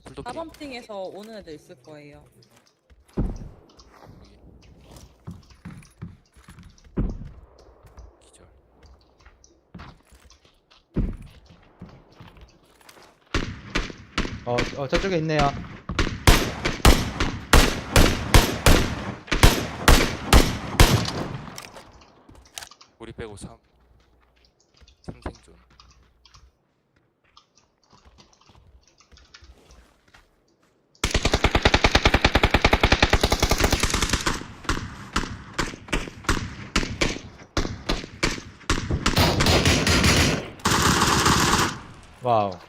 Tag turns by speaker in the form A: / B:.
A: 풀도끼
B: 4번 핑에서 오는 애들 있을 거예요.
A: 기절
C: 어, 어 저쪽에 있네요.
A: 우리 빼고 3
C: 와우.